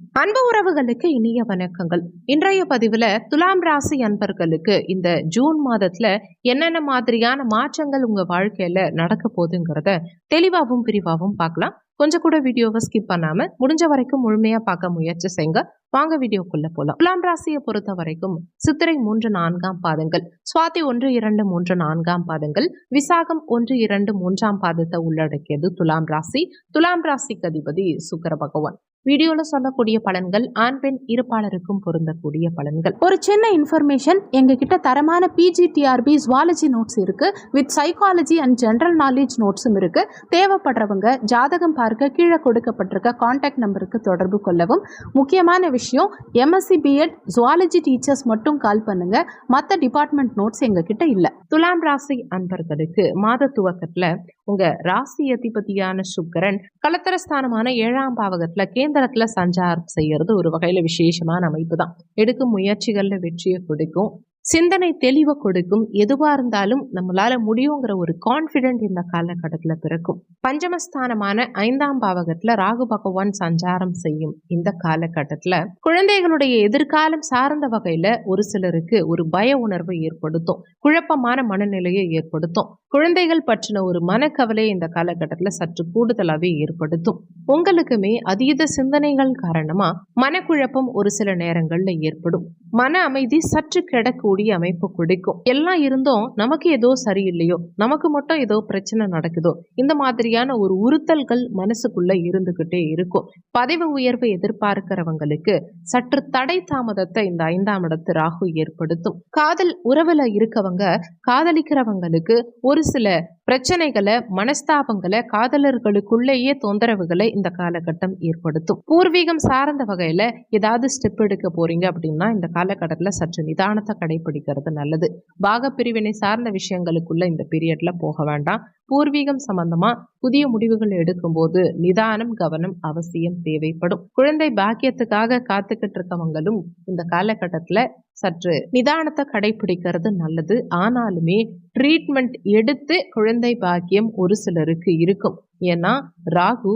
அன்பு உறவுகளுக்கு இனிய வணக்கங்கள். இன்றைய பதிவுல துலாம் ராசி அன்பர்களுக்கு இந்த ஜூன் மாதத்துல என்னென்ன மாதிரியான மாற்றங்கள் உங்க வாழ்க்கையில நடக்க போகுதுங்கிறத தெளிவாகவும் விரிவாகவும் பார்க்கலாம். கொஞ்சம் கூட வீடியோவை ஸ்கிப் பண்ணாமல் முடிஞ்ச வரைக்கும் முழுமையா பார்க்க முயற்சி செய்யுங்க. வாங்க வீடியோக்குள்ள போலாம். துலாம் ராசியை பொறுத்த வரைக்கும் சித்திரை மூன்று நான்காம் பாதங்கள் சுவாதி ஒன்று இரண்டு மூன்று நான்காம் பாதங்கள் விசாகம் ஒன்று இரண்டு மூன்றாம் பாதத்தை உள்ளடக்கியது துலாம் ராசி. துலாம் ராசிக்கு அதிபதி சுக்கர பகவான். வீடியோல சொல்லக்கூடிய பலன்கள் ஆண் பெண் இருப்பாளருக்கும் பொருந்தக்கூடிய பலன்கள். ஒரு சின்ன இன்ஃபர்மேஷன் எங்ககிட்ட தரமான பிஜிடிஆர்பி ஜுவாலஜி நோட்ஸ் இருக்கு. With psychology and general knowledge நோட்ஸும் இருக்கு. தேவைப்படுறவங்க ஜாதகம் பார்க்க கீழே கொடுக்கப்பட்டிருக்க காண்டாக்ட் நம்பருக்கு தொடர்பு கொள்ளவும். முக்கியமான விஷயம் எம்எஸ்சி பிஎட் ஜுவாலஜி டீச்சர்ஸ் மட்டும் கால் பண்ணுங்க. மற்ற டிபார்ட்மெண்ட் நோட்ஸ் எங்ககிட்ட இல்லை. துலாம் ராசி அன்பர்களுக்கு மாத துவக்கத்துல உங்க ராசி அதிபதியான சுக்கரன் கலத்தரஸ்தானமான ஏழாம் பாவகத்துல கேந்திரத்துல சஞ்சாரம் செய்யறது ஒரு வகையில விசேஷமான அமைப்பு தான் எடுக்கும் முயற்சிகள்ல வெற்றியை கொடுக்கும். சிந்தனை தெளிவை கொடுக்கும். எதுவா இருந்தாலும் நம்மளால முடியுங்கிற ஒரு கான்பிடென்ட் இந்த காலகட்டத்துல பிறக்கும். பஞ்சமஸ்தானமான ஐந்தாம் பாவகத்துல ராகு பகவான் சஞ்சாரம் செய்யும் இந்த காலகட்டத்துல குழந்தைகளுடைய எதிர்காலம் சார்ந்த வகையில ஒரு சிலருக்கு ஒரு பய உணர்வை ஏற்படுத்தும். குழப்பமான மனநிலையை ஏற்படுத்தும். குழந்தைகள் பற்றின ஒரு மனக்கவலை இந்த காலகட்டத்துல சற்று கூடுதலாவே ஏற்படுத்தும். உங்களுக்குமே அதீத சிந்தனைகள் காரணமா மனக்குழப்பம் ஒரு சில நேரங்கள்ல ஏற்படும். மன அமைதி சற்று கிடக்கூடிய அமைப்பு கொடுக்கும். எல்லாம் இருந்தும் நமக்கு ஏதோ சரியில்லையோ நமக்கு மட்டும் ஏதோ பிரச்சனை நடக்குதோ இந்த மாதிரியான ஒரு உறுத்தல்கள் மனசுக்குள்ள இருந்துகிட்டே இருக்கும். பதவி உயர்வு எதிர்பார்க்கிறவங்களுக்கு சற்று தடை தாமதத்தை இந்த ஐந்தாம் இடத்து ராகு ஏற்படுத்தும். காதல் உறவுல இருக்கவங்க காதலிக்கிறவங்களுக்கு ஒரு சில பிரச்சனைகளை மனஸ்தாபங்களை காதலர்களுக்குள்ளேயே தொந்தரவுகளை இந்த காலகட்டம் ஏற்படுத்தும். பூர்வீகம் சார்ந்த வகையில ஏதாவது ஸ்டெப் எடுக்க போறீங்க அப்படின்னா இந்த காலகட்டத்தில் சற்று நிதானத்தை கடைபிடிக்கிறது நல்லது. பாக பிரிவினை சார்ந்த விஷயங்களுக்குள்ள இந்த பீரியட்ல போக வேண்டாம். பூர்வீகம் சம்பந்தமா புதிய முடிவுகள் எடுக்கும்போது நிதானம் கவனம் அவசியம் தேவைப்படும். குழந்தை பாக்கியத்துக்காக காத்துக்கிட்டு இருக்கவங்களும் இந்த காலகட்டத்துல சற்று நிதானத்தை கடைபிடிக்கிறது நல்லது. ஆனாலுமே ட்ரீட்மெண்ட் எடுத்து குழந்தை குழந்தை பாக்கியம் ஒரு சிலருக்கு இருக்கும். ஏன்னா ராகு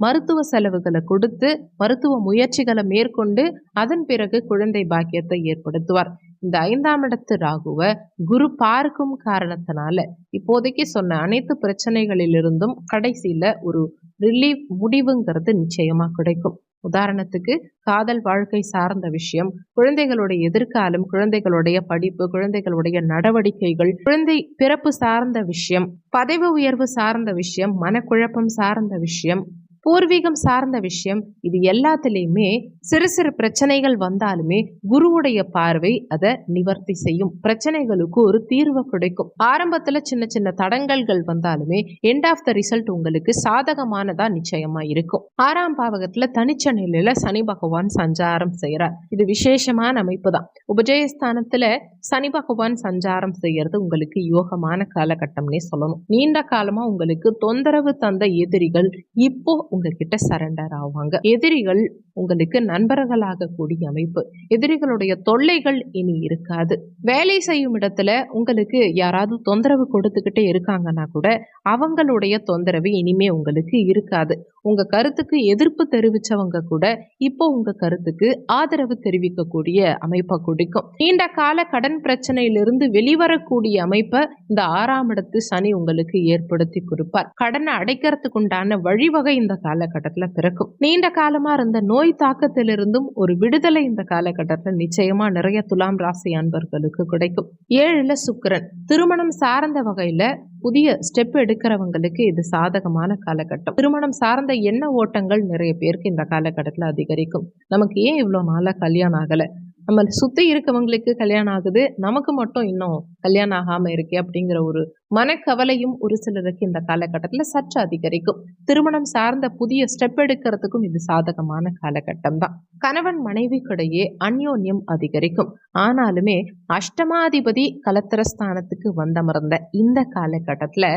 மருத்துவ செலவுகளை கொடுத்து மருத்துவ முயற்சிகளை மேற்கொண்டு அதன் பிறகு குழந்தை பாக்கியத்தை ஏற்படுத்துவார். இந்த ஐந்தாம் இடத்து ராகுவை குரு பார்க்கும் காரணத்தினால இப்போதைக்கு சொன்ன அனைத்து பிரச்சனைகளிலிருந்தும் கடைசியில ஒரு ரிலீஃப் முடிவுங்கிறது நிச்சயமா கிடைக்கும். உதாரணத்துக்கு காதல் வாழ்க்கை சார்ந்த விஷயம் குழந்தைகளுடைய எதிர்காலம் குழந்தைகளுடைய படிப்பு குழந்தைகளுடைய நடவடிக்கைகள் குழந்தை பிறப்பு சார்ந்த விஷயம் பதவி உயர்வு சார்ந்த விஷயம் மனக்குழப்பம் சார்ந்த விஷயம் பூர்வீகம் சார்ந்த விஷயம். இது எல்லாத்துலேயுமே சிறு சிறு பிரச்சனைகள் வந்தாலுமே குருவுடைய பார்வை அதை நிவர்த்தி செய்யும். பிரச்சனைகளுக்கு ஒரு தீர்வு கிடைக்கும். ஆரம்பத்துல சின்ன சின்ன தடங்கல்கள் வந்தாலுமே எண்ட் ஆஃப் த ரிசல்ட் உங்களுக்கு சாதகமானதா நிச்சயமா இருக்கும். ஆறாம் பாவகத்துல தனிச்ச நிலையில சனி பகவான் சஞ்சாரம் செய்கிறார் இது விசேஷமான அமைப்பு தான் உபஜயஸ்தானத்துல சனி பகவான் சஞ்சாரம் செய்யறது உங்களுக்கு யோகமான காலகட்டம்னே சொல்லணும். நீண்ட காலமா உங்களுக்கு தொந்தரவு தந்த எதிரிகள் இப்போ உங்ககிட்ட சரண்டர் ஆவாங்க. எதிரிகள் உங்களுக்கு நண்பர்களாக கூடிய அமைப்பு. எதிரிகளுடைய தொல்லைகள் இனி இருக்காது. வேலை செய்யும் இடத்துல உங்களுக்கு யாராவது தொந்தரவு கொடுத்துக்கிட்டே இருக்காங்கன்னா கூட அவங்களுடைய தொந்தரவு இனிமே உங்களுக்கு இருக்காது. உங்க கருத்துக்கு எதிர்ப்பு தெரிவிச்சவங்க கூட இப்போ உங்க கருத்துக்கு ஆதரவு தெரிவிக்கக்கூடிய அமைப்பை கொடுக்கும். நீண்ட கால கடன் பிரச்சனையிலிருந்து வெளிவரக்கூடிய அமைப்பை இந்த ஆறாம் இடத்து சனி உங்களுக்கு ஏற்படுத்தி கொடுப்பார். கடனை அடைக்கிறதுக்கு உண்டான வழிவகை இந்த காலகட்டத்தில் பிறக்கும். நீண்ட காலமாக இருந்த நோய் தாக்கத்திலிருந்தும் ஒரு விடுதலை இந்த காலகட்டத்தில் நிச்சயமாக நிறைய துலாம் ராசி அன்பர்களுக்கு கிடைக்கும். ஏழில் சுக்கரன். திருமணம் சார்ந்த வகையில் புதிய ஸ்டெப் எடுக்கிறவங்களுக்கு இது சாதகமான காலகட்டம். திருமணம் சார்ந்த எண்ண ஓட்டங்கள் நிறைய பேருக்கு இந்த காலகட்டத்தில் அதிகரிக்கும். நமக்கு ஏன் இவ்வளோ நாளாக கல்யாணம் ஆகலை? நம்ம சுற்றி இருக்கவங்களுக்கு கல்யாணம் ஆகுது நமக்கு மட்டும் இன்னும் கல்யாணம் ஆகாமல் இருக்கே அப்படிங்கிற ஒரு மனக்கவலையும் ஒரு சிலருக்கு இந்த காலகட்டத்தில் சற்று அதிகரிக்கும். திருமணம் சார்ந்த புதிய ஸ்டெப் எடுக்கிறதுக்கும் இது சாதகமான காலகட்டம் தான். கணவன் மனைவிக்கிடையே அந்யோன்யம் அதிகரிக்கும். ஆனாலுமே அஷ்டமாதிபதி கலத்திரஸ்தானத்துக்கு வந்தமர்ந்த இந்த காலகட்டத்தில்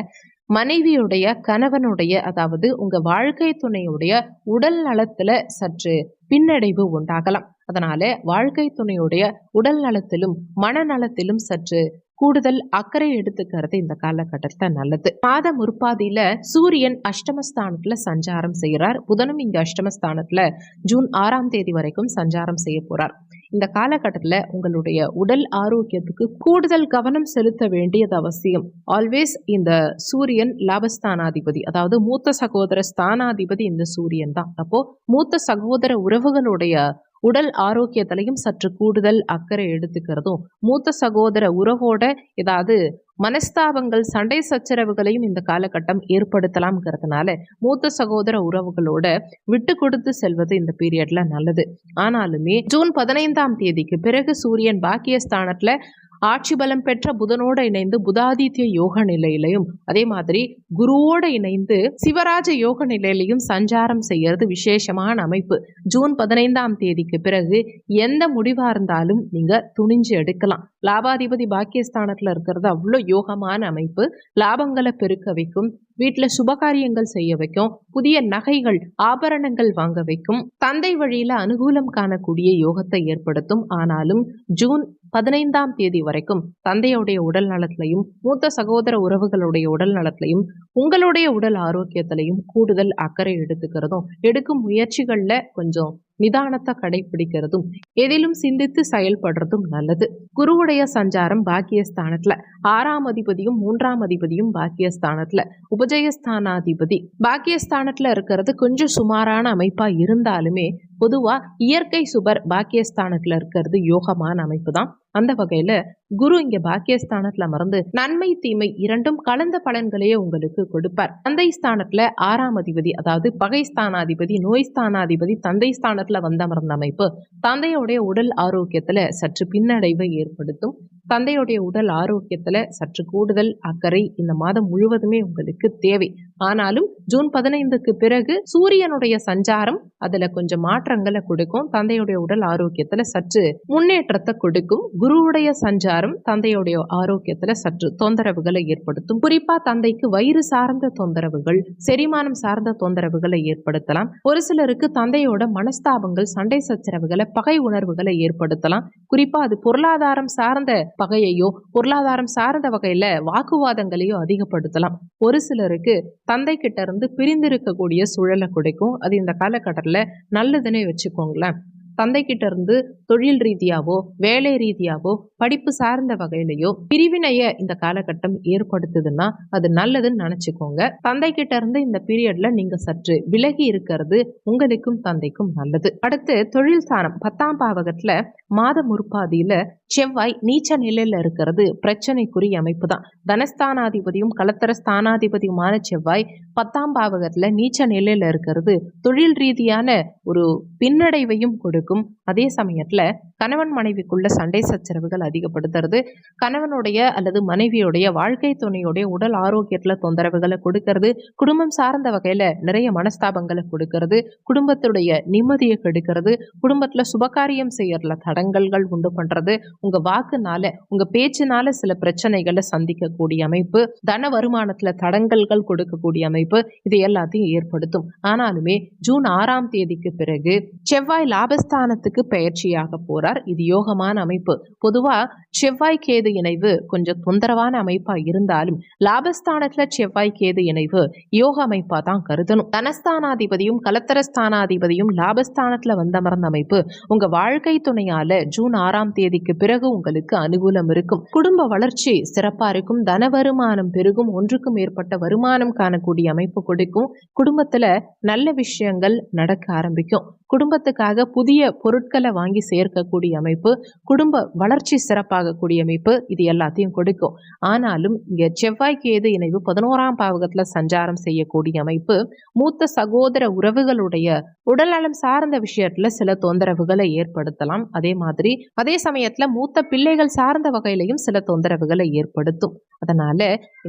மனைவியுடைய கணவனுடைய அதாவது உங்க வாழ்க்கை துணையுடைய உடல் நலத்துல சற்று பின்னடைவு உண்டாகலாம். அதனால வாழ்க்கை துணையுடைய உடல் நலத்திலும் மனநலத்திலும் சற்று கூடுதல் அக்கறை எடுத்துக்கிறது இந்த காலகட்டத்தை நல்லது. மாத முற்பாதியில சூரியன் அஷ்டமஸ்தானத்துல சஞ்சாரம் செய்கிறார் புதனும் இங்க அஷ்டமஸ்தானத்துல ஜூன் ஆறாம் தேதி வரைக்கும் சஞ்சாரம் செய்ய போறார். இந்த காலகட்டத்தில் உங்களுடைய உடல் ஆரோக்கியத்துக்கு கூடுதல் கவனம் செலுத்த வேண்டியது அவசியம். ஆல்வேஸ் இந்த சூரியன் லாபஸ்தானாதிபதி அதாவது மூத்த சகோதர ஸ்தானாதிபதி இந்த சூரியன் தான். அப்போ மூத்த சகோதர உறவுகளுடைய உடல் ஆரோக்கியத்திலையும் சற்று கூடுதல் அக்கறை எடுத்துக்கிறதும் மூத்த சகோதர உறவோட ஏதாவது மனஸ்தாபங்கள் சண்டை சச்சரவுகளையும் இந்த காலகட்டம் ஏற்படுத்தலாம்ங்கிறதுனால மூத்த சகோதர உறவுகளோட விட்டு கொடுத்து செல்வது இந்த பீரியட்ல நல்லது. ஆனாலுமே ஜூன் பதினைந்தாம் தேதிக்கு பிறகு சூரியன் பாக்கியஸ்தானத்துல ஆட்சி பலம் பெற்ற புதனோட இணைந்து புதாதித்ய யோக நிலையிலையும் அதே மாதிரி குருவோட இணைந்து சிவராஜ யோக நிலையிலையும் சஞ்சாரம் செய்யறது விசேஷமான அமைப்பு. ஜூன் பதினைந்தாம் தேதிக்கு பிறகு எந்த முடிவா இருந்தாலும் நீங்க துணிஞ்சு எடுக்கலாம். லாபாதிபதி பாக்கியஸ்தானத்துல இருக்கிறது அவ்வளோ யோகமான அமைப்பு. லாபங்களை பெருக்க வைக்கும் வீட்டில் சுபகாரியங்கள் செய்ய வைக்கும் புதிய நகைகள் ஆபரணங்கள் வாங்க வைக்கும் தந்தை வழியில் அனுகூலம் காணக்கூடிய யோகத்தை ஏற்படுத்தும். ஆனாலும் ஜூன் பதினைந்தாம் தேதி வரைக்கும் தந்தையுடைய உடல் நலத்திலையும் மூத்த சகோதர உறவுகளுடைய உடல் நலத்திலையும் உங்களுடைய உடல் ஆரோக்கியத்திலையும் கூடுதல் அக்கறை எடுத்துக்கிறதும் எடுக்கும் முயற்சிகளில் கொஞ்சம் நிதானத்தை கடைபிடிக்கிறதும் எதிலும் சிந்தித்து செயல்படுறதும் நல்லது. குருவுடைய சஞ்சாரம் பாக்கியஸ்தானத்துல. ஆறாம் அதிபதியும் மூன்றாம் அதிபதியும் பாக்கியஸ்தானத்துல. உபஜயஸ்தானாதிபதி. பாக்கியஸ்தானத்துல இருக்கிறது கொஞ்சம் சுமாரான அமைப்பா இருந்தாலுமே பொதுவாக இயற்கை சுபர் பாக்கியஸ்தானத்தில் இருக்கிறது யோகமான அமைப்பு தான் அந்த வகையில் குரு இங்க பாக்கியஸ்தானத்துல மறந்து நன்மை தீமை இரண்டும் கலந்த பலன்களையே உங்களுக்கு கொடுப்பார். தந்தை ஸ்தானத்துல ஆறாம் அதிபதி அதாவது பகை ஸ்தானாதிபதி நோய் ஸ்தானாதிபதி தந்தை ஸ்தானத்துல வந்தமர்ந்த அமைப்பு தந்தையுடைய உடல் ஆரோக்கியத்துல சற்று பின்னடைவை ஏற்படுத்தும். தந்தையுடைய உடல் ஆரோக்கியத்துல சற்று கூடுதல் அக்கறை இந்த மாதம் முழுவதுமே உங்களுக்கு தேவை. ஆனாலும் ஜூன் பதினைந்துக்கு பிறகு சூரியனுடைய சஞ்சாரம் அதுல கொஞ்சம் மாற்றங்களை கொடுக்கும். தந்தையுடைய உடல் ஆரோக்கியத்துல சற்று முன்னேற்றத்தை கொடுக்கும். குருவுடைய சஞ்சாரம் தந்தையுடைய ஆரோக்கியத்துல சற்று தொந்தரவுகளை ஏற்படுத்தும். குறிப்பா தந்தைக்கு வயிறு சார்ந்த தொந்தரவுகள் செரிமானம் சார்ந்த தொந்தரவுகளை ஏற்படுத்தலாம். ஒரு சிலருக்கு தந்தையோட மனஸ்தாபங்கள் சண்டை சச்சரவுகளை பகை உணர்வுகளை ஏற்படுத்தலாம். குறிப்பா அது பொருளாதாரம் சார்ந்த பகையையோ பொருளாதாரம் சார்ந்த வகையில வாக்குவாதங்களையோ அதிகப்படுத்தலாம். ஒரு சிலருக்கு தந்தை கிட்ட இருந்து பிரிந்திருக்கக்கூடிய சூழலை கிடைக்கும். அது இந்த காலகட்டத்தில் நல்லதுன்னே வச்சுக்கோங்களேன். தந்தை கிட்ட இருந்து தொழில் ரீதியாவோ வேலை ரீதியாவோ படிப்பு சார்ந்த வகையிலையோ பிரிவினைய இந்த காலகட்டம் ஏற்படுத்துதுன்னா அது நல்லதுன்னு நினைச்சுக்கோங்க. தந்தை கிட்ட இருந்து இந்த பீரியட்ல நீங்க சற்று விலகி இருக்கிறது உங்களுக்கும் தந்தைக்கும் நல்லது. அடுத்து தொழில் ஸ்தானம் பத்தாம் பாவகத்துல மாத முற்பாதியில செவ்வாய் நீச்ச நிலையில இருக்கிறது பிரச்சனைக்குரிய அமைப்பு தான் தனஸ்தானாதிபதியும் கலத்தர ஸ்தானாதிபதியுமான செவ்வாய் பத்தாம் பாவகத்துல நீச்ச நிலையில இருக்கிறது தொழில் ரீதியான ஒரு பின்னடைவையும் கொடுக்கும். அதே சமயத்தில் கணவன் மனைவிக்குள்ள சண்டை சச்சரவுகள் அதிகப்படுத்துறது கணவனுடைய அல்லது மனைவியுடைய வாழ்க்கை துணையுடைய உடல் ஆரோக்கியத்தில் தொந்தரவுகளை கொடுக்கறது குடும்பம் சார்ந்த வகையில் நிறைய மனஸ்தாபங்களை கொடுக்கறது குடும்பத்துடைய நிம்மதியை கெடுக்கிறது குடும்பத்தில் சுபகாரியம் செய்யறதுல தடங்கல்கள் உண்டு பண்ணுறது உங்கள் வாக்குனால உங்கள் பேச்சினால சில பிரச்சனைகளை சந்திக்கக்கூடிய அமைப்பு தன வருமானத்தில் தடங்கல்கள் கொடுக்கக்கூடிய அமைப்பு இது எல்லாத்தையும் ஏற்படுத்தும். ஆனாலுமே ஜூன் ஆறாம் தேதிக்கு பிறகு செவ்வாய் லாபஸ்தானத்துக்கு பயிற்சியாக போறார். இது யோகமான அமைப்பு. பொதுவா செவ்வாய் கேது இணைவு கொஞ்சம் தொந்தரவான அமைப்பா இருந்தாலும் லாபஸ்தானத்துல செவ்வாய் கேது இணைவு யோக அமைப்பா தான் கருதணும். தனஸ்தானாதிபதியும் கலத்தரஸ்தானாதிபதியும் லாபஸ்தானத்துல வந்தமர்ந்த அமைப்பு. உங்க வாழ்க்கை துணையால ஜூன் ஆறாம் தேதிக்கு பிறகு உங்களுக்கு அனுகூலம் இருக்கும். குடும்ப வளர்ச்சி சிறப்பா இருக்கும். தன வருமானம் பெருகும். ஒன்றுக்கும் மேற்பட்ட வருமானம் காணக்கூடிய அமைப்பு கொடுக்கும். குடும்பத்துல நல்ல விஷயங்கள் நடக்க ஆரம்பிக்கும். குடும்பத்துக்காக புதிய பொருட்களை வாங்கி சேர்க்கக்கூடிய அமைப்பு குடும்ப வளர்ச்சி சிறப்பாகக்கூடிய அமைப்பு இது எல்லாத்தையும் கொடுக்கும். ஆனாலும் இங்கே செவ்வாய் கேது இணைவு பதினோராம் பாவகத்தில் சஞ்சாரம் செய்யக்கூடிய அமைப்பு மூத்த சகோதர உறவுகளுடைய உடல்நலம் சார்ந்த விஷயத்துல சில தொந்தரவுகளை ஏற்படுத்தலாம். அதே மாதிரி அதே சமயத்துல மூத்த பிள்ளைகள் சார்ந்த வகையிலையும் சில தொந்தரவுகளை ஏற்படுத்தும். அதனால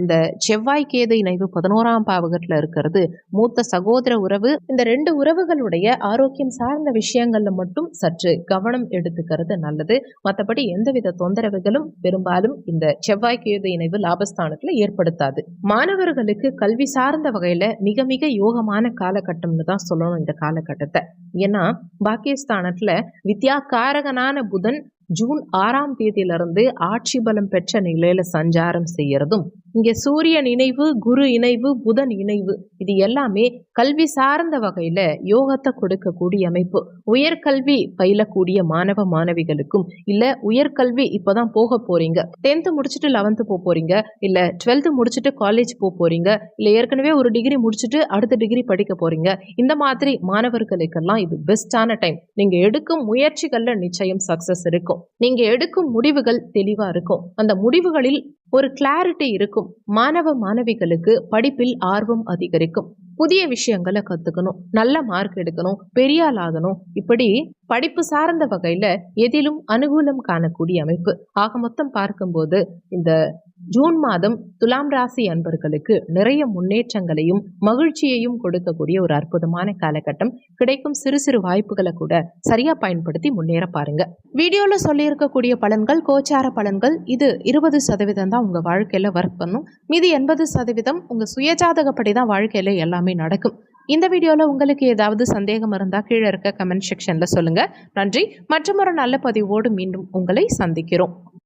இந்த செவ்வாய் கேது இணைவு பதினோராம் பாவகத்துல இருக்கிறது மூத்த சகோதர உறவு இந்த ரெண்டு உறவுகளுடைய ஆரோக்கியம் சார்ந்த விஷயங்கள்ல மட்டும் சற்று கவனம் எடுத்துக்கிறது நல்லது. மற்றபடி எந்தவித தொந்தரவுகளும் பெரும்பாலும் இந்த செவ்வாய் கேது இணைவு லாபஸ்தானத்துல ஏற்படுத்தாது. மாணவர்களுக்கு கல்வி சார்ந்த வகையில மிக மிக யோகமான காலகட்டம்னு தான் சொல்லணும் இந்த காலகட்டத்தை. ஏன்னா பாக்கியஸ்தானத்துல வித்யா காரகனான புதன் ஜூன் ஆறாம் தேதியிலிருந்து ஆட்சி பலம் பெற்ற நிலையில சஞ்சாரம் செய்யறதும் இங்கே சூரியன் இணைவு குரு இணைவு புதன் இணைவு இது எல்லாமே கல்வி சார்ந்த வகையில் யோகத்தை கொடுக்கக்கூடிய அமைப்பு. உயர்கல்வி பயிலக்கூடிய மாணவ மாணவிகளுக்கும் இல்லை உயர்கல்வி இப்போ தான் போக போகிறீங்க டென்த்து முடிச்சுட்டு லெவன்த்து போக போகிறீங்க இல்லை டுவெல்த்து முடிச்சுட்டு காலேஜ் போக போகிறீங்க இல்லை ஏற்கனவே ஒரு டிகிரி முடிச்சுட்டு அடுத்த டிகிரி படிக்க போகிறீங்க இந்த மாதிரி மாணவர்களுக்கெல்லாம் இது பெஸ்டான டைம் நீங்கள் எடுக்கும் முயற்சிகளில் நிச்சயம் சக்ஸஸ் இருக்கும். நீங்கள் எடுக்கும் முடிவுகள் தெளிவாக இருக்கும். அந்த முடிவுகளில் ஒரு கிளாரிட்டி இருக்கும். மாணவ மாணவிகளுக்கு படிப்பில் ஆர்வம் அதிகரிக்கும். புதிய விஷயங்களை கத்துக்கணும். நல்ல மார்க் எடுக்கணும். பெரிய ஆகணும். இப்படி படிப்பு சார்ந்த வகையில எதிலும் அனுகூலம் காணக்கூடிய அமைப்பு. ஆக மொத்தம் பார்க்கும்போது இந்த ஜூன் மாதம் துலாம் ராசி அன்பர்களுக்கு நிறைய முன்னேற்றங்களையும் மகிழ்ச்சியையும் கொடுக்கக்கூடிய ஒரு அற்புதமான காலகட்டம். கிடைக்கும் சிறு சிறு வாய்ப்புகளை கூட சரியா பயன்படுத்தி முன்னேற பாருங்க. வீடியோல சொல்லியிருக்கக்கூடிய பலன்கள் கோச்சார பலன்கள் இது இருபது சதவீதம் தான் உங்க வாழ்க்கையில ஒர்க் பண்ணும். மீதி எண்பது சதவீதம் உங்க சுயஜாதகப்படி தான் வாழ்க்கையில எல்லாமே நடக்கும். இந்த வீடியோவில் உங்களுக்கு ஏதாவது சந்தேகம் இருந்தால் கீழே இருக்க கமெண்ட் செக்ஷனில் சொல்லுங்கள் நன்றி. மற்றும் ஒரு நல்ல பதிவோடு மீண்டும் உங்களை சந்திக்கிறோம்.